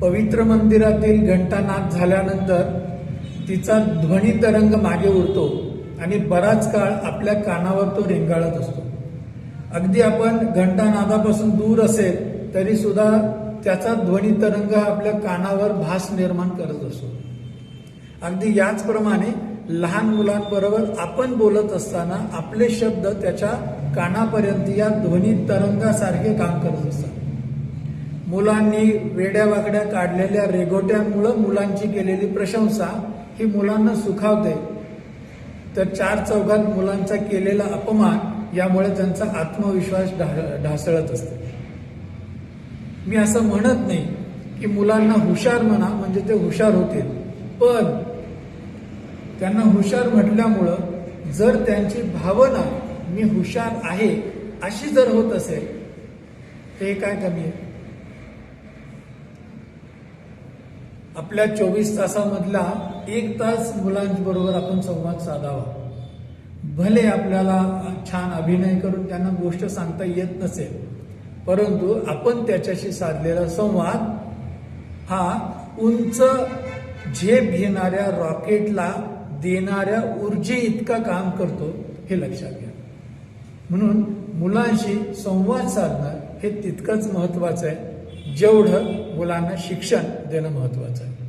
पवित्र मंदिरातील घंटानाद झाल्यानंतर तिचा ध्वनी तरंग मागे उरतो आणि बराच काळ आपल्या कानावर तो रेंगाळत असतो. अगदी आपण घंटानादापासून दूर असेल तरी सुद्धा त्याचा ध्वनी तरंग आपल्या कानावर भास निर्माण करत असतो. अगदी याचप्रमाणे लहान मुलांबरोबर आपण बोलत असताना आपले शब्द त्याच्या कानापर्यंत या ध्वनी तरंगासारखे काम करत असतात. मुलांनी वेड्या वाकड्या काढलेल्या रेगोट्यांमुळं मुलांची केलेली प्रशंसा ही मुलांना सुखावते. तर चार चौघात मुलांचा केलेला अपमान यामुळे त्यांचा आत्मविश्वास ढासळत असते. मी असं म्हणत नाही की मुलांना हुशार म्हणा म्हणजे ते हुशार होतील. पण त्यांना हुशार म्हटल्यामुळं जर त्यांची भावना मी हुशार आहे अशी जर होत असेल ते काय कमी आहे? आपल्या चोवीस तासामधला एक तास मुलांबरोबर आपण संवाद साधावा. भले आपल्याला छान अभिनय करून त्यांना गोष्ट सांगता येत नसेल परंतु आपण त्याच्याशी साधलेला संवाद हा उंच झेप घेणाऱ्या रॉकेटला देणाऱ्या ऊर्जे इतका काम करतो हे लक्षात घ्या. म्हणून मुलांशी संवाद साधणं हे तितकंच महत्वाचं आहे. जेवढं मुलांना शिक्षण देणं महत्वाचं आहे.